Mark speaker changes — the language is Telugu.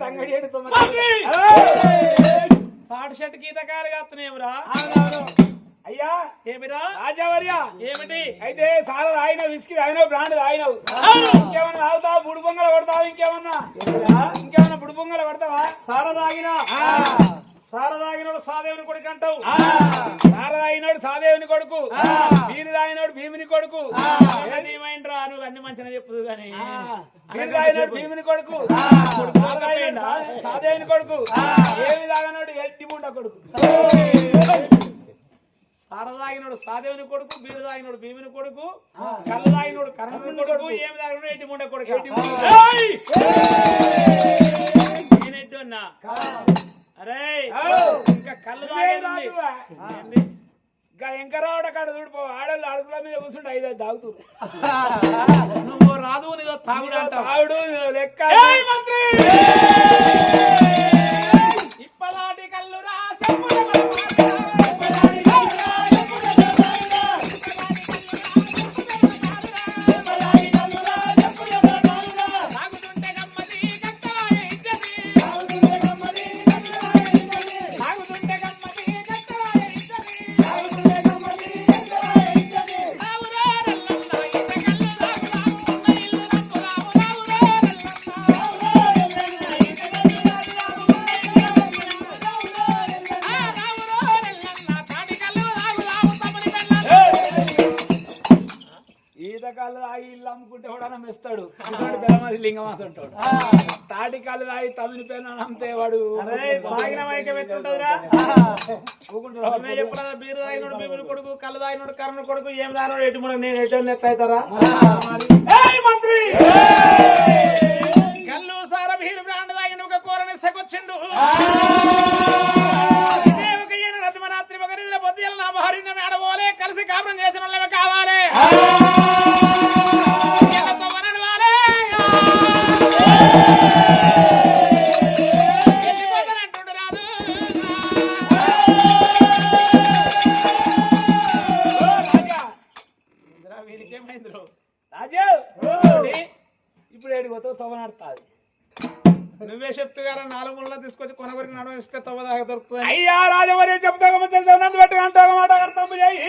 Speaker 1: తంగడి.
Speaker 2: మంత్రి!
Speaker 1: ఏయ్!
Speaker 2: తాటి చెట్టు గీతకాయలు కాస్తున్నాయేమిరా.
Speaker 1: అయ్యా!
Speaker 2: ఏమిరా?
Speaker 1: రాజావర్య!
Speaker 2: ఏమిటి?
Speaker 1: అయితే సార తాగిన విస్కీ తాగినావు బ్రాండ్ తాగినావు ఇంకేమన్నా తాగుతావా? బుడి పొంగల కొడతావా ఇంకేమన్నా? ఇంకేమన్నా బుడి పొంగల కొడతావా?
Speaker 2: సార తాగిన? సార తాగినోడు సాదేవుని కొడుకు అంటావు.
Speaker 1: సార తాగినోడు సాదేవుని కొడుకు. బీరు తాగినోడు భీముని కొడుకు.
Speaker 2: ఏమైందిరా? నువ్వు అన్ని మంచిగా చెప్పుదు కానీ.
Speaker 1: బీరు తాగినోడు భీముని కొడుకు. సాదేవుని కొడుకు. ఏమి తాగినోడు ఎట్టి ముండ కొడుకు.
Speaker 2: సార తాగినోడు సాదేవుని కొడుకు బీరు తాగినోడు భీముని కొడుకు కళ్ళు తాగినోడు కర్ణుని కొడుకు ఏమి తాగినోడు ఎట్టి ముండ కొడుకు! నేనెట్టు అన్నా?
Speaker 1: ఐదు తాగుతూ
Speaker 2: నువ్వు రాదు నీదో తాగుడు అంటావు.
Speaker 1: తాగుడు లెక్క
Speaker 2: కాళ్ళు
Speaker 1: తాగి ఇల్లు అమ్ముకుంటే కూడా మెస్తాడు బెల్లమది లింగమాస ఉంటాడు తాటి కాళ్ళు తాగి తమిళ పేరు అమ్మితే వాడు
Speaker 2: బీరు తాగినోడు కొడుకు కళ్ళు తాగినోడు కర్ణ కొడుకు ఏం తాగినోడు ఎటు మనం నేను ఎటు నెట్ అవుతారా? కళ్ళు సార బీరు బ్రాండ్ తాగిన ఒక కూరని సెకొచ్చిండు.
Speaker 1: ఇప్పుడు ఏడు పోతావు తవ్వనడుతుంది
Speaker 2: నువ్వే చెప్తుగారా నాలుగు ముళ్ళ తీసుకొచ్చి కొనగొరికి నడవస్తే తవ్వదాకా దొరుకుతుంది.
Speaker 1: అయ్యా రాజమరి చెప్తా నందు పెట్టి అంటా మాట అర్థం చేయి.